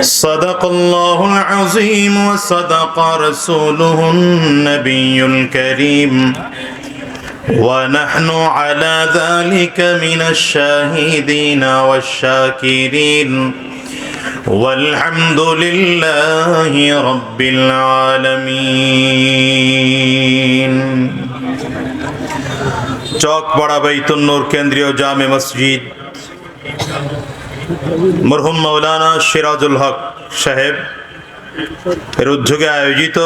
صدق الله العظيم وصدق رسوله النبي الكريم ونحن على ذلك من الشاهدين والشاكرين والحمد لله رب العالمين চকপাড়া বাইতুন্নুর কেন্দ্রীয় জামে মসজিদ মরহুম মৌলানা সিরাজুল হক সাহেব এর উদ্যোগে আয়োজিত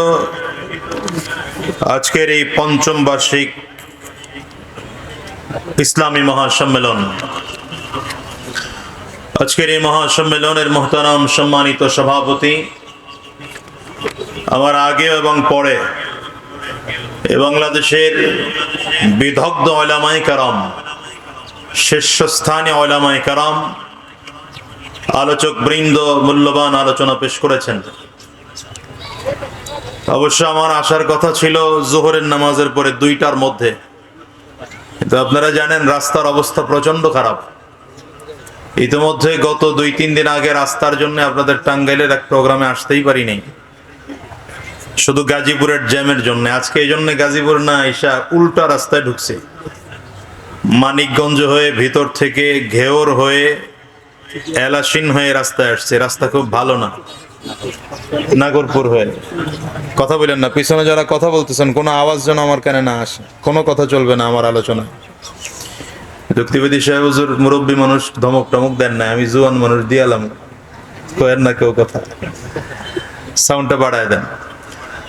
আজকের এই পঞ্চম বার্ষিক ইসলামী মহাসম্মেলন। আজকের এই মহাসম্মেলনের মহতারাম সম্মানিত সভাপতি আমার আগে এবং পরে বাংলাদেশের বিদগ্ধ ওলামাই কারাম, শীর্ষস্থানীয় ওলামাই কারাম আলোচক বৃন্দ মূল্যবান আলোচনা পেশ করেছেন। অবশ্য আমার আসার কথা ছিল জোহরের নামাজের পরে দুইটার মধ্যে। কিন্তু আপনারা জানেন, রাস্তার অবস্থা প্রচণ্ড খারাপ। ইতিমধ্যে গত দুই, তিন দিন আগে রাস্তার জন্য আপনাদের টাঙ্গাইলের এক প্রোগ্রামে আসতেই পারি নাই শুধু গাজীপুরের জ্যামের জন্য। আজকে এই জন্য গাজীপুর না, এসা উল্টা রাস্তায় ঢুকছে। মানিকগঞ্জ হয়ে ভিতর থেকে ঘেওর হয়ে এলাসিন হয়ে রাস্তায় আসছে রাস্তা খুব ভালো না। নাগরপুর হয়ে। কথা বলেন না, পিছনে যারা কথা বলতেছেন, কোনো আওয়াজ যেন আমার কানে না আসে। কোনো কথা চলবে না আমার আলোচনা যুক্তিবাদী সাহেব মুরব্বী মানুষ ধমক টমক দেন না আমি জুয়ান মানুষ দিয়ালাম কয়েন না কেউ কথা। সাউন্ডটা বাড়ায় দেন।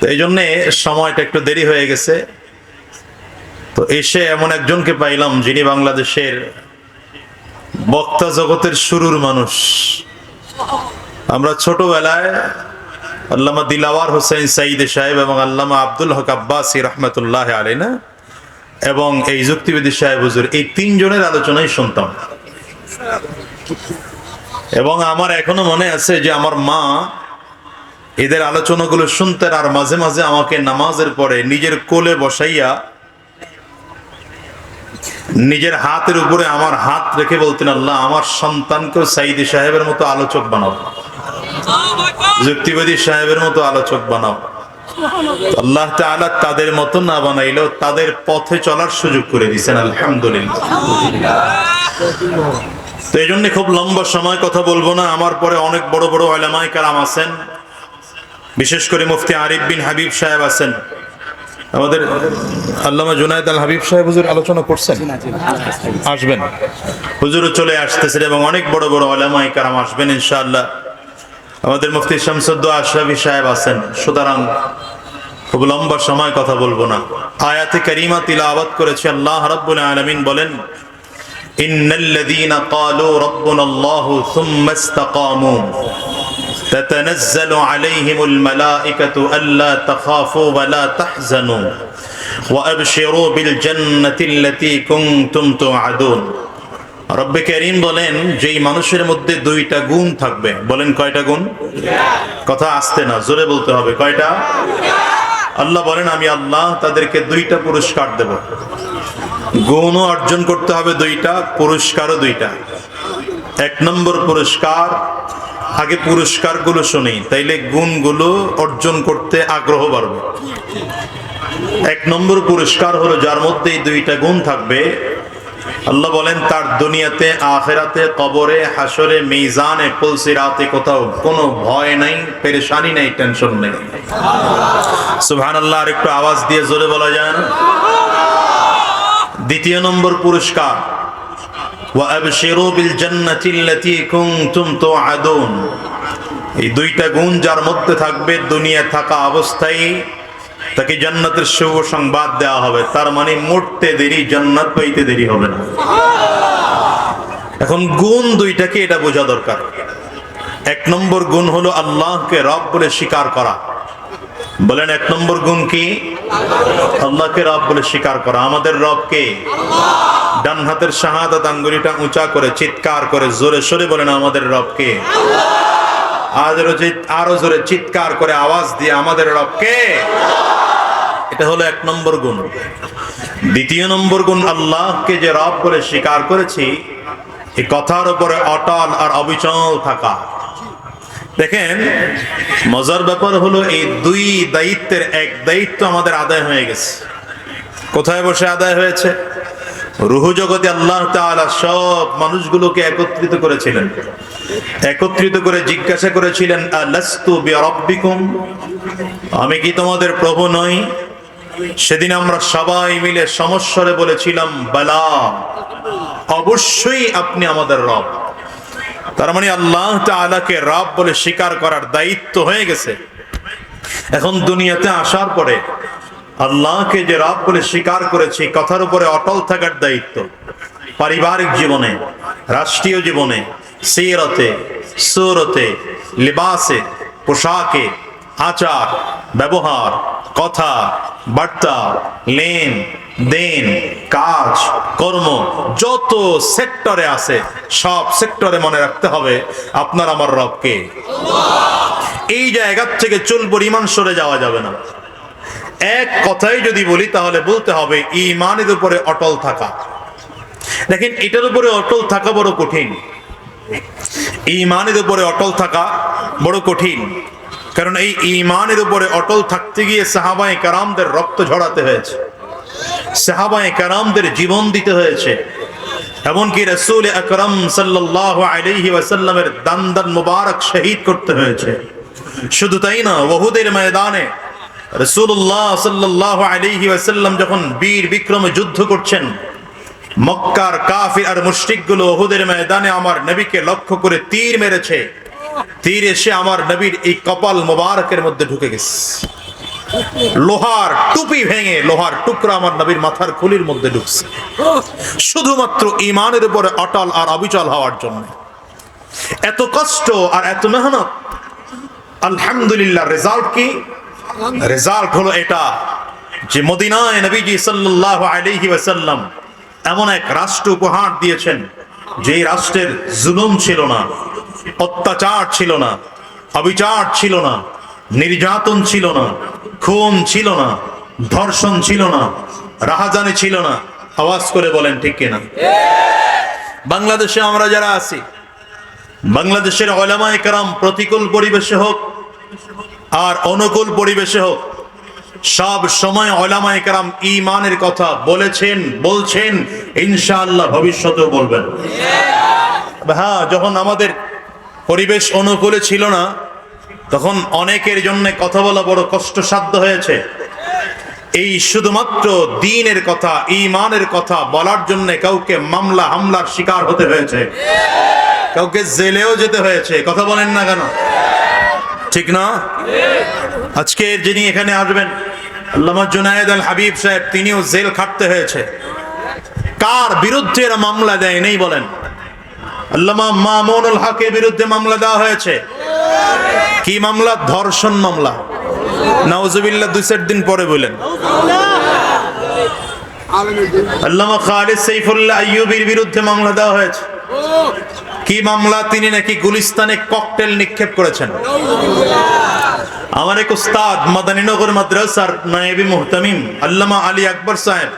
তো এই জন্যে সময়টা একটু দেরি হয়ে গেছে। তো এসে এমন একজনকে পাইলাম যিনি বাংলাদেশের বক্তা জগতের শুরুর মানুষ। আমরা ছোটবেলায় আল্লামা দিলাওয়ার হোসেন সাইদ সাহেব এবং আল্লামা আব্দুল হক আব্বাসি রহমতুল্লাহ আলিনা এবং এই যুক্তিবিদী সাহেব হুজুর, এই তিনজনের আলোচনাই শুনতাম। এবং আমার এখনও মনে আছে যে আমার মা এদের আলোচনাগুলো শুনতেন আর মাঝে মাঝে আমাকে নামাজের পরে নিজের কোলে বসাইয়া নিজের হাতের উপরে আমার হাত রেখে বলতেন, আল্লাহ, আমার সন্তানকেও সাইদি সাহেবের মতো আলোচক বানাও। যুক্তিবাদী সাহেবের মতো আলোচক বানাও। আল্লাহ তাআলা তাদের মতো না বানাইলেও তাদের পথে চলার সুযোগ করে দিয়েছেন, আলহামদুলিল্লাহ। তো এই জন্য খুব লম্বা সময় কথা বলব না। আমার পরে অনেক বড় বড় আলামাই কালাম আছেন। বিশেষ করে মুফতি আরিফ বিন হাবিব সাহেব আছেন। আমাদের আল্লামা জুনায়দ আল হাবিব সাহেব হুজুর আলোচনা করছেন? আসবেন। হুজুরও চলে আসতেছেন এবং অনেক বড় বড় আলামাই কারাম আসবেন ইনশাআল্লাহ। আমাদের মুফতি শামসুদ্দ আশরাফি সাহেব আছেন। সুতরাং খুব লম্বা সময় কথা বলব না। আয়াতে কারিমা তিলাওয়াত করেছে আল্লাহ রাব্বুল আলামিন বলেন ইন্নাল্লাযীনা ক্বালু রাব্বুনাল্লাহু থুম্মা ইসতাকামু। تتنزل عليهم الملائكة ألا تخافوا ولا تحزنوا وأبشروا بالجنة التي كنتم توعدون রব্বে করিম বলেন যেই মানুষের মধ্যে দুইটা গুণ থাকবে বলেন কয়টা গুণ কথা আসতে না জোরে বলতে হবে কয়টা আল্লাহ বলেন আমি আল্লাহ তাদেরকে দুইটা পুরস্কার দেব গুণও অর্জন করতে হবে দুইটা পুরস্কারও দুইটা এক নম্বর পুরস্কার আগে পুরস্কারগুলো শুনি, তাইলে গুণগুলো অর্জন করতে আগ্রহ বাড়বে। এক নম্বর পুরস্কার হলো, যার মধ্যে এই দুইটা গুণ থাকবে। আল্লাহ বলেন, তার দুনিয়াতে, আখেরাতে, কবরে হাসরে মিজানে পুলসিরাতে কোথাও কোনো ভয় নাই, পেরেশানি নাই, টেনশন নেই। সুবহানাল্লাহ আর একটু আওয়াজ দিয়ে জোরে বলা যায় না? দ্বিতীয় নম্বর পুরস্কার وأبشروا بالجنة التي كنتم توعدون এই দুইটা গুণ যার মধ্যে থাকবে দুনিয়া থাকা অবস্থায় তাকে জান্নাতের শুভ সংবাদ দেওয়া হবে তার মানে মরতে দেরি জান্নাত পাইতে দেরি হবে না এখন গুণ দুইটাকে এটা বোঝা দরকার এক নম্বর গুণ হলো আল্লাহকে রব বলে স্বীকার করা বলেন, এক নম্বর গুণ কি? আল্লাহকে রব বলে স্বীকার করা। আমাদের রবকে ডান হাতের শাহাদাত আঙ্গুলিটা উঁচা করে, চিৎকার করে, জোরে সরে বলেন আমাদের রবকে। আরও আরও জোরে চিৎকার করে আওয়াজ দিয়ে আমাদের রবকে। এটা হলো এক নম্বর গুণ। দ্বিতীয় নম্বর গুণ, আল্লাহকে যে রব বলে স্বীকার করেছি এই কথার উপরে অটল আর অবিচল থাকা। দেখেন, মজার ব্যাপার হলো এই দুই দায়িত্বের এক দায়িত্ব আমাদের আদায় হয়ে গেছে। কোথায় বসে আদায় হয়েছে? রুহু জগতে আল্লাহ সব মানুষগুলোকে একত্রিত করেছিলেন। একত্রিত করে জিজ্ঞাসা করেছিলেন আমি কি তোমাদের প্রভু নই? সেদিন আমরা সবাই মিলে সমস্বরে বলেছিলাম, বালা, অবশ্যই আপনি আমাদের রব। তার মানে আল্লাহ আলাকে রব বলে স্বীকার করার দায়িত্ব হয়ে গেছে। এখন দুনিয়াতে আসার পরে আল্লাহকে যে রব বলে স্বীকার করেছি, কথার উপরে অটল থাকার দায়িত্ব। পারিবারিক জীবনে, রাষ্ট্রীয় জীবনে সিরতে সুরতে, লিবাসে, পোশাকে আচার, ব্যবহার, কথা, বার্তা, লেন, দেন, কাজ, কর্ম, যত সেক্টরে আছে, সব সেক্টরে মনে রাখতে হবে আপনার আমার রবকে। এই জায়গার থেকে চুল পরিমাণ সরে যাওয়া যাবে না। এক কথাই যদি বলি, তাহলে বলতে হবে ইমানের উপরে অটল থাকা। দেখেন, এটার উপরে অটল থাকা বড় কঠিন। ইমানের উপরে অটল থাকা বড় কঠিন। কারণ এই ইমানের উপরে অটল থাকতে গিয়ে সাহাবায়ে কারামদের রক্ত ঝরাতে হয়েছে। সাহাবায়ে কারামদের জীবন দিতে হয়েছে। এমনকি রসুল আকরম সাল্লাহ আলাইহি ওয়াসাল্লামের দান দান মুবারক শহীদ করতে হয়েছে। শুধু তাই না, ওহুদের ময়দানে রসুল্লাহ সাল্লাহ আলাইহি ওয়াসাল্লাম যখন বীর বিক্রমে যুদ্ধ করছেন, মক্কার কাফির আর মুশরিকগুলো ওহুদের ময়দানে আমার নবীকে লক্ষ্য করে তীর মেরেছে। তীর এসে আমার নবীর এই কপাল মোবারকের মধ্যে ঢুকে গেছে। লোহার টুপি ভেঙে লোহার টুকরা আমার নবীর মাথার খুলির মধ্যে ঢুকছে। শুধুমাত্র ইমানের উপরে অটল আর অবিচল হওয়ার জন্য। এত কষ্ট আর এত মেহনত। আলহামদুলিল্লাহ রেজাল্ট কি? রেজাল্ট হলো এটা যে মদিনায় নবীজি সাল্লাল্লাহু আলাইহি ওয়াসাল্লাম এমন এক রাষ্ট্র উপহার দিয়েছেন যে রাষ্ট্রের জুলুম ছিল না। অত্যাচার ছিল না, অবিচার ছিল না, নির্যাতন ছিল না, খুন ছিল না, ধর্ষণ ছিল না, রাহাজানি ছিল না। আওয়াজ করে বলেন, ঠিক কিনা? বাংলাদেশে আমরা যারা আছি, বাংলাদেশের ওলামায়ে কারাম প্রতিকূল পরিবেশে হোক আর অনুকূল পরিবেশে হোক, সব সময় ওলামায়ে কারাম ইমানের কথা বলেছেন, বলছেন, ইনশাআল্লাহ ভবিষ্যতেও বলবেন। হ্যাঁ যখন আমাদের পরিবেশ অনুকূলে ছিল না, তখন অনেকের জন্য কথা বলা বড় কষ্টসাধ্য হয়েছে। এই শুধুমাত্র দিনের কথা ইমানের কথা বলার জন্য কাউকে মামলা, হামলার শিকার হতে হয়েছে। কাউকে জেলেও যেতে হয়েছে। কথা বলেন না কেন? ঠিক না? আজকে যিনি এখানে আসবেন, আল্লামা জুনায়েদ আল হাবিব সাহেব, তিনিও জেল খাটতে হয়েছে। কার বিরুদ্ধে এরা মামলা দেয়, নেই বলেন। আল্লামা মামুনুল হকের বিরুদ্ধে মামলা দেওয়া হয়েছে। কি মামলা? ধর্ষণ মামলা। নাউজুবিল্লাহ, দুই চার দিন পরে বলেন। আল্লামা খালিদ সাইফুল্লাহ আইয়ুবির বিরুদ্ধে মামলা দেওয়া হয়েছে। কি মামলা? তিনি নাকি গুলিস্তানে ককটেল নিক্ষেপ করেছেন। আমার এক উস্তাদ মাদানীনগর মাদ্রাসার নায়েবি মুহতামিম আল্লামা আলী আকবর সাহেব,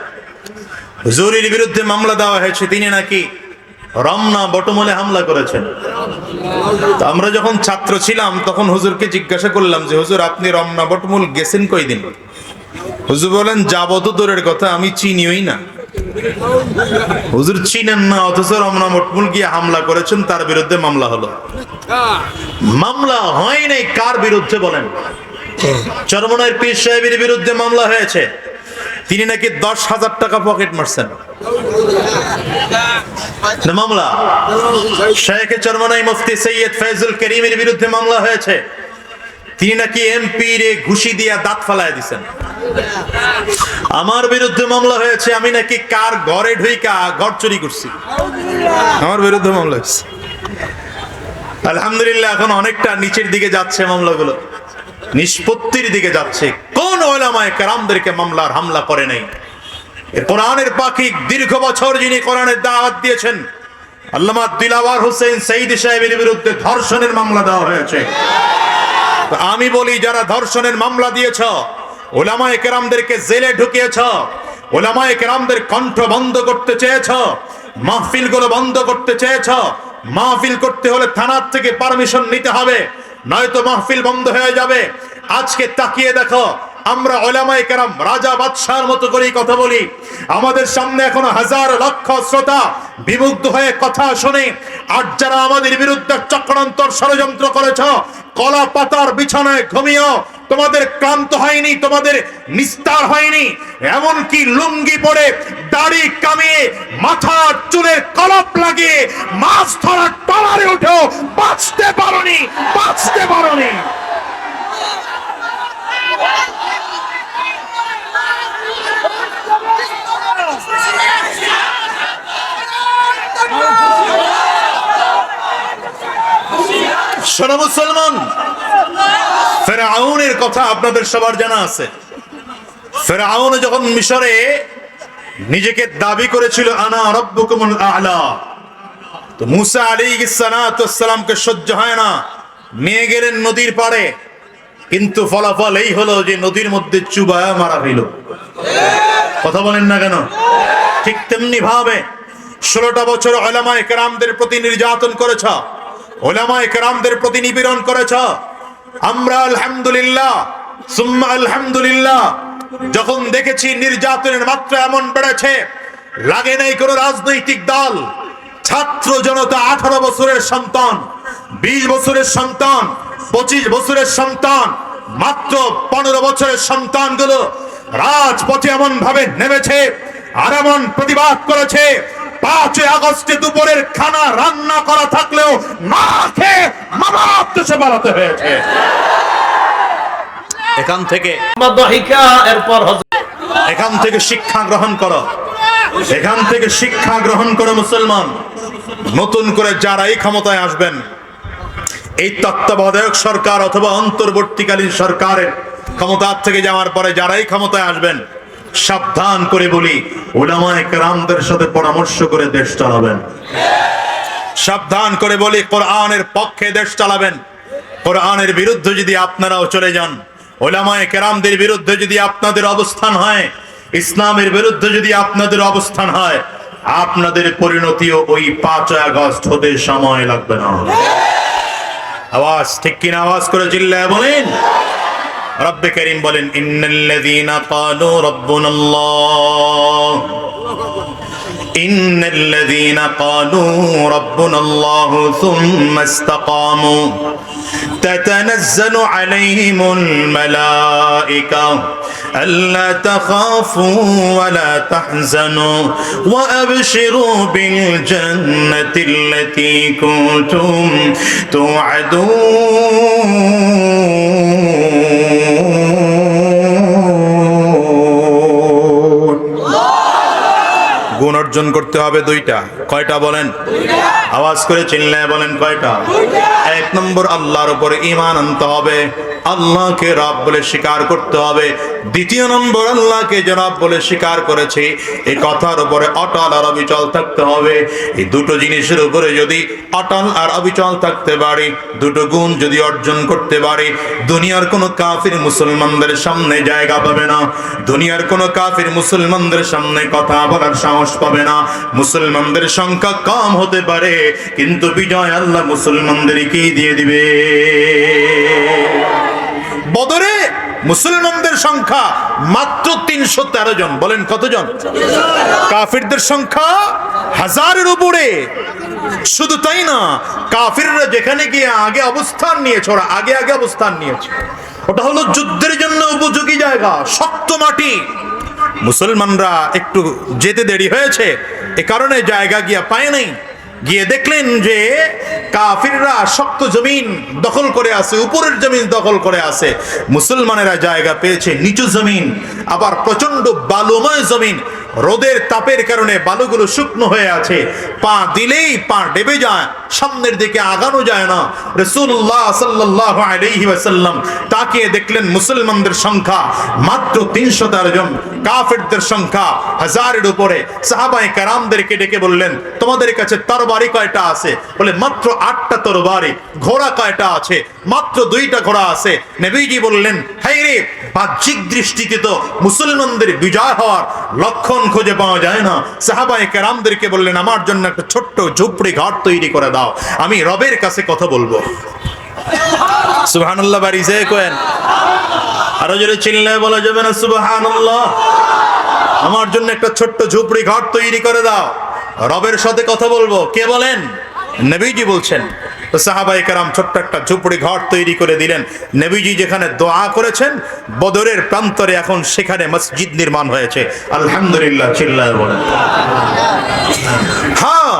হুজুরের বিরুদ্ধে মামলা দেওয়া হয়েছে। তিনি নাকি রমনা বটমলে হামলা করেছেন। আমরা যখন ছাত্র ছিলাম, তখন হুজুরকে জিজ্ঞাসা করলাম যে, হুজুর, আপনি রমনা বটমূল গেছেন কয়দিন? হুজুর বলেন, যাব তো দূরের কথা, আমি চিনিওই না। হুজুর চিনেন না, অথচ রমনা বটমূল গিয়ে হামলা করেছেন, তার বিরুদ্ধে মামলা হলো। মামলা হয় নাই, কার বিরুদ্ধে বলেন? চরমনার পীর সাহেবের বিরুদ্ধে মামলা হয়েছে। তিনি নাকি দশ হাজার টাকা পকেট মারছেন। মামলা। শেখ চরমনাই মুফতি সৈয়দ ফৈজুল করিমের বিরুদ্ধে মামলা হয়েছে। তিনি নাকি এমপি রে ঘুষি দিয়া দাঁত ফালায় দিছেন। আমার বিরুদ্ধে মামলা হয়েছে আমি নাকি কার ঘরে ঢুইকা ঘর চুরি করছি। আমার বিরুদ্ধে মামলা হয়েছে। আলহামদুলিল্লাহ এখন অনেকটা নিচের দিকে যাচ্ছে মামলাগুলো। নিষ্পত্তির দিকে যাচ্ছে। কোন ওলামায় কারামদেরকে মামলার হামলা করে নাই? কোরআনের পাখি দীর্ঘ বছর যিনি কোরআনের দাওয়াত দিয়েছেন, আল্লামা দিলাওয়ার হোসেন সঈদ সাহেবের বিরুদ্ধে ধর্ষণের মামলা দেওয়া হয়েছে। আমি বলি, যারা ধর্ষণের মামলা দিয়েছ, ওলামায়ে কেরামদেরকে জেলে ঢুকিয়েছ, ওলামায়ে কেরামদের কণ্ঠ বন্ধ করতে চেয়েছ মাহফিলগুলো বন্ধ করতে চেয়েছ, মাহফিল করতে হলে থানার থেকে পারমিশন নিতে হবে, নয়তো মাহফিল বন্ধ হয়ে যাবে। আজকে তাকিয়ে দেখো আমরা ওলামায়ে কেরাম, রাজা বাদশার মতো করেই কথা বলি। আমাদের সামনে এখনও হাজার লক্ষ শ্রোতা বিমুগ্ধ হয়ে কথা শোনে, আর যারা আমাদের বিরুদ্ধে চক্রান্তর ষড়যন্ত্র করেছ, কলা পাতার বিছানায় ঘুমিয়েও তোমাদের ক্লান্ত হয়নি, তোমাদের নিস্তার হয়নি, এমনকি লুঙ্গি পরে দাড়ি কামিয়ে, মাথার চুলের কলপ লাগিয়ে, মাছ ধরার টলারে উঠেও বাঁচতে পারোনি বাঁচতে পারোনি। শোনো মুসলমান, ফেরাউনের কথা আপনাদের সবার জানা আছে। ফেরাউন যখন মিশরে নিজেকে দাবি করেছিল, আনা রব্বুকুমুল আলা তো মুসা আলী সালামকে সহ্য হয় না। নিয়ে গেলেন নদীর পাড়ে। কিন্তু ফলাফল এই হলো যে নদীর মধ্যে চুবায়া মারা হইল কথা বলেন না কেন? ঠিক তেমনি ভাবে ষোলোটা বছর ওলামায় কেরামদের প্রতি নির্যাতন করেছ। ওলামায় কেরামদের প্রতি নিপীড়ন করেছ। আমরা আলহামদুলিল্লাহ, সুম্মা আলহামদুলিল্লাহ, যখন দেখেছি নির্যাতনের মাত্রা এমন বেড়েছে, লাগে নাই কোনো রাজনৈতিক দল, ছাত্র জনতা আঠারো বছরের সন্তান, বিশ বছরের সন্তান, পঁচিশ বছরের সন্তান, মাত্র পনেরো বছরের সন্তানগুলো রাজপথে এমন ভাবে নেমেছে আর এমন প্রতিবাদ করেছে পাঁচই আগস্টে দুপুরের খানা রান্না করা থাকলেও না খেয়ে মামার দেশে বাড়াতে হয়েছে। এখান থেকে এরপর এখান থেকে শিক্ষা গ্রহণ করো। এখান থেকে শিক্ষা গ্রহণ করো মুসলমান। নতুন করে যারাই ক্ষমতায় আসবেন এই তত্ত্বাবধায়ক সরকার অথবা অন্তর্বর্তীকালীন সরকারের ক্ষমতার থেকে যাওয়ার পরে যারাই ক্ষমতায় আসবেন সাবধান করে বলি ওলামায় কেরামদের সাথে পরামর্শ করে দেশ চালাবেন। সাবধান করে বলি, কোরআনের পক্ষে দেশ চালাবেন। কোরআনের বিরুদ্ধে যদি আপনারাও চলে যান ওলামায় কেরামদের বিরুদ্ধে যদি আপনাদের অবস্থান হয়, ইসলামের বিরুদ্ধে যদি আপনাদের অবস্থান হয়, আপনাদের পরিণতিও ওই পাঁচ আগস্ট হতে সময় লাগবে না। আওয়াজ ঠিক কিনা আওয়াজ করে চিল্লায় বলেন? রব্বে করিম বলেন ইন্নাল্লাযীনা ক্বালু রাব্বুনাল্লাহ إن الذين قالوا ربنا الله ثم استقاموا تتنزل عليهم الملائكة ألا تخافوا ولا تحزنوا وأبشروا بالجنة التي كنتم توعدون গুণ অর্জন করতে হবে দুইটা। কয়টা বলেন? আওয়াজ করে চিল্লায় বলেন কয়টা? এক নম্বর, আল্লাহর উপরে ইমান আনতে হবে। আল্লাহকে রব বলে স্বীকার করতে হবে। দ্বিতীয় নম্বর, আল্লাহকে যে রব বলে স্বীকার করেছে এই কথার উপরে অটল আর অবিচল থাকতে হবে। এই দুটো জিনিসের উপরে যদি অটল আর অবিচল থাকতে পারে, দুটো গুণ যদি অর্জন করতে পারে, দুনিয়ার কোনো কাফির মুসলমানদের সামনে জায়গা পাবে না। দুনিয়ার কোনো কাফির মুসলমানদের সামনে কথা বলার সাহস পাবে না। মুসলমানদের সংখ্যা কম হতে পারে, কিন্তু বিজয় আল্লাহ মুসলমানদেরকেই দিয়ে দিবে? বদরে মুসলমানদের সংখ্যা মাত্র তিনশো তেরো জন। বলেন কতজন? কাফিরদের সংখ্যা হাজারের উপরে। শুধু তাই না, কাফিররা যেখানে গিয়ে আগে অবস্থান নিয়েছে, ওরা আগে আগে অবস্থান নিয়েছে। ওটা হলো যুদ্ধের জন্য উপযোগী জায়গা, শক্ত মাটি। মুসলমানরা একটু যেতে দেরি হয়েছে। এ কারণে জায়গা গিয়া পায় নাই। গিয়ে দেখলেন যে কাফিররা শক্ত জমিন দখল করে আছে, উপরের জমিন দখল করে আছে। মুসলমানেরা জায়গা পেয়েছে, নিচু জমিন, আবার প্রচণ্ড বালুময় জমিন। রোদের তাপের কারণে বালুগুলো শুকনো হয়ে আছে। পা দিলেই পা ডেবে যায়, সামনের দিকে আগানো যায় না। রসুল্লাহ সাল্লাহ তাকিয়ে দেখলেন মুসলমানদের সংখ্যা মাত্র তিনশো তেরো জন, কাফেরদের সংখ্যা হাজারের উপরে। সাহাবাই কারামদেরকে ডেকে বললেন, তোমাদের কাছে তরবারি কয়টা আছে? বলে, মাত্র আটটা তরবারি, ঘোড়া কয়টা আছে? মাত্র দুইটা ঘোড়া আছে। নবীজি বললেন হাই রে, বাহ্যিক দৃষ্টিতে তো মুসলমানদের বিজয় হওয়ার লক্ষণ খুঁজে পাওয়া যায় না। সাহাবাই কেরামদেরকে বললেন, আমার জন্য একটা ছোট্ট ঝুপড়ি ঘর তৈরি করে দাও। আমি রবের কাছে কথা বলব। সুবহানাল্লাহ, বাড়ি যে কোয়েন। আরও জোরে চিল্লায় বলা যাবে না, সুবহানাল্লাহ। আমার জন্য একটা ছোট্ট ঝুপড়ি ঘর তৈরি করে দাও। রবের সাথে কথা বলব। কে বলেন? নবীজি বলছেন তো সাহাবাই কারাম ছোট্ট একটা ঝুপড়ি ঘর তৈরি করে দিলেন। নবীজি যেখানে দোয়া করেছেন, বদরের প্রান্তরে এখন সেখানে মসজিদ নির্মাণ হয়েছে। আলহামদুলিল্লাহ, চিল্লায় বলেন। হ্যাঁ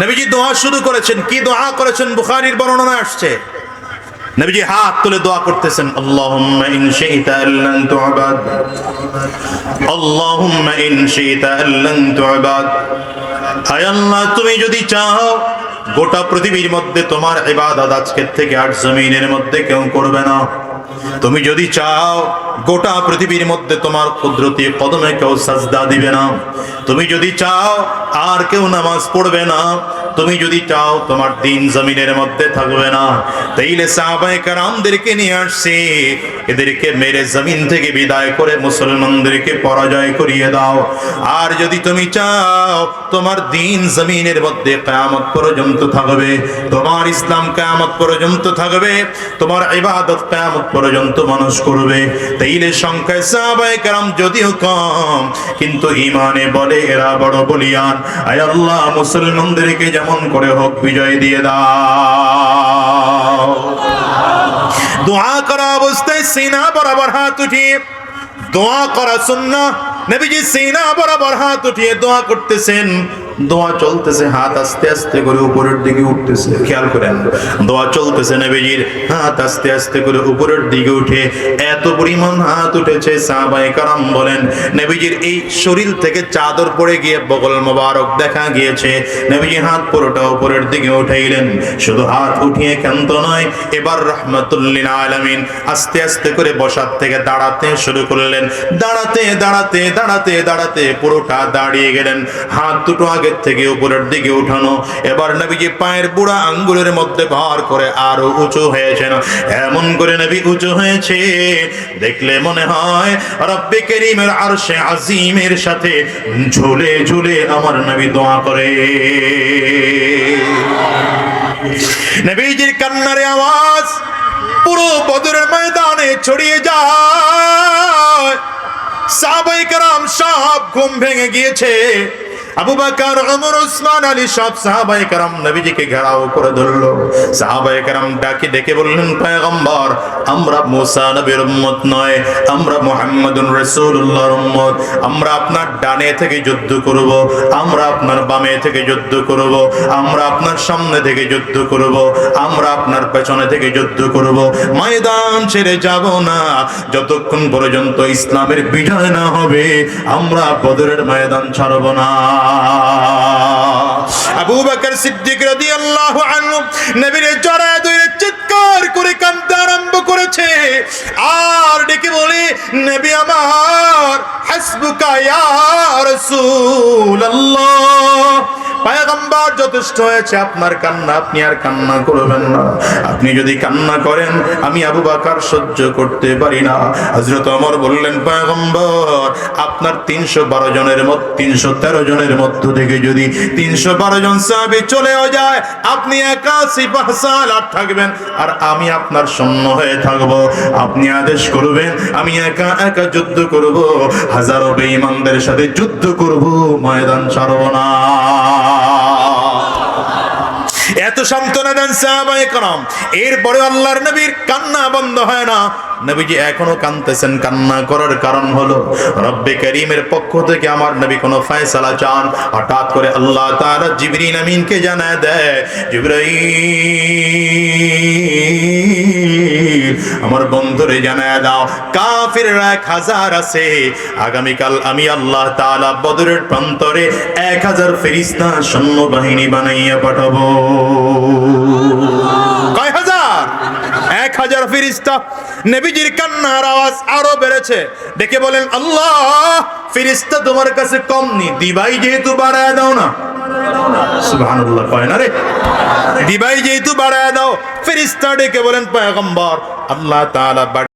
নবীজি দোয়া শুরু করেছেন। কি দোয়া করেছেন? বুখারীর বর্ণনা আসছে। নবীজি হাত তুলে দোয়া করতেছেন, আল্লাহুম্মা ইন শি'তা আল্লান তু'বাদ, আল্লাহুম্মা ইন হায় আল্লাহ, তুমি যদি চাও গোটা পৃথিবীর মধ্যে তোমার এবার আজকের থেকে আট জমিনের মধ্যে কেউ করবে না। তুমি যদি চাও গোটা পৃথিবীর মধ্যে তোমার কুদরতি কদমে কেউ সাজদা দিবে না। তুমি যদি চাও, আর কেউ নামাজ পড়বে না। তুমি যদি চাও, তোমার দিন জমিনের মধ্যে থাকবে না। তাইলে সাহাবায়ে কারামদেরকে নিয়ে আসছি। এদেরকে মেরে জমিন থেকে বিদায় করে মুসলমানদেরকে পরাজয় করিয়ে দাও। আর যদি তুমি চাও, তোমার দিন জমিনের মধ্যে কিয়ামত পর্যন্ত থাকবে, তোমার ইসলাম কিয়ামত পর্যন্ত থাকবে, তোমার ইবাদত কিয়ামত পর্যন্ত মানুষ করবে। তাইলে সংখ্যায় সাহাবায়ে কারাম যদিও কম, কিন্তু ইমানে বলে এরা বড় বলিয়ান। আয় আল্লাহ, মুসলমানদেরকে যেমন করে হোক বিজয় দিয়ে দাও। দোয়া করা অবস্থায় সিনা বরাবর হাত উঠিয়ে, দোয়া করা সুন্নাহ। নবীজি সিনা বরাবর হাত উঠিয়ে দোয়া করতেছেন। দোয়া চলতেছে, হাত আস্তে আস্তে করে উপরের দিকে উঠতেছে, খেয়াল করেন, দোয়া চলতেছে নবীজির, হাত আস্তে আস্তে করে উপরের দিকে উঠে, এত পরিমাণ হাত উঠেছে, সাহাবায়ে কারাম বলেন, নবীজির এই শরীর থেকে চাদর পড়ে গিয়ে বগল মোবারক দেখা গিয়েছে, নবীজি হাত পুরোটা উপরের দিকে উঠাইলেন, শুধু হাত উঠিয়ে ক্ষান্ত নয়, এবার রহমতুল্লিল আলামিন আস্তে আস্তে করে বসার থেকে দাঁড়াতে শুরু করলেন, দাঁড়াতে দাঁড়াতে দাঁড়াতে দাঁড়াতে পুরোটা দাঁড়িয়ে গেলেন, হাত দুটো আগের থেকে উপরের দিকে উঠানো। এবার নবীজি পায়ের বুড়া আঙ্গুলের মধ্যে ভার করে আরও উঁচু হয়েছেন। এমন করে নবী উঁচু হয়েছে, দেখলে মনে হয় রব্বে করিমের আরশে আজিমের সাথে ঝুলে ঝুলে আমার নবী দোয়া করে। নবীজির কান্নারে আওয়াজ পুরো বদরের ময়দানে ছড়িয়ে যায়। সাহাবাই কারাম সব ঘুম ভেঙে গিয়েছে। আবু বকর ওমর উসমান আলী সব সাহাবায়ে کرام নবীজিকে ঘেরাও করে ধরলো সাহাবায়ে کرام ডাকে ডেকে বললেন পয়গম্বর আমরা মুসা নবীর উম্মত নয় আমরা মুহাম্মদুর রাসূলুল্লাহর উম্মত আমরা আপনার ডানে থেকে যুদ্ধ করব আমরা আপনার বামে থেকে যুদ্ধ করব আমরা আপনার সামনে থেকে যুদ্ধ করব আমরা আপনার পেছনে থেকে যুদ্ধ করব ময়দান ছেড়ে যাব না যতক্ষণ পর্যন্ত ইসলামের বিজয় না হবে আমরা বদরের ময়দান ছাড়ব না আবু বকর সিদ্দিক রাদিয়াল্লাহু আনহু নবীর জড়ায় ধরে চিৎকার করে কাঁদতে আরম্ভ করেছে। আর ডেকে বলে, নবী আমার, হাসবুকা ইয়া রাসূলুল্লাহ। যথেষ্ট হয়েছে, আপনার কান্না আপনি আর কান্না করবেন না। আপনি যদি কান্না করেন, আমি আবু বাকার সহ্য করতে পারি না। হজরত অমর বললেন, পায়গম্বর, আপনার তিনশো বারো জনের মধ্যে তিনশো তেরো জনের মধ্য থেকে যদি তিনশো বারো জন সাহাবি চলেও যায়, আপনি একা সিপাহ সালার থাকবেন। আর আমি আপনার সৈন্য হয়ে থাকব। আপনি আদেশ করবেন, আমি একা একা যুদ্ধ করব। হাজারো বেঈমানদের সাথে যুদ্ধ করব, ময়দান ছাড়ব না। সান্ত্বনা দেন সাহাবায়ে کرام এরপরে আল্লাহর নবীর কান্না বন্ধ হয় না নবীজি এখনো কান্দতেছেন কান্না করার কারণ হলো রব্বে করিমের পক্ষ থেকে আমার নবী কোনো ফয়সালা চান হঠাৎ করে আল্লাহ তাআলা জিবরিল আমিনকে জানায় দেয় জিবরাইল আমার বন্ধু বন্ধুরে জানায় দাও কাফিররা এক হাজার আছে আগামীকাল আমি আল্লাহ তাআলা বদরের প্রান্তরে এক হাজার ফেরিস্তা সৈন্যবাহিনী বানাইয়া পাঠাবো কয় হাজার? এক হাজার ফিরিস্তা নেবিজির কান্নার আওয়াজ আরও বেড়েছে। ডেকে বলেন, আল্লাহ, ফিরিস্তা তোমার কাছে কম নি। দিবাই যেহেতু বাড়ায় দাও না। দিবাই যেহেতু বাড়ায় দাও, ফিরিস্তা ডেকে বলেন, পয়গম্বর, আল্লাহ তাআলা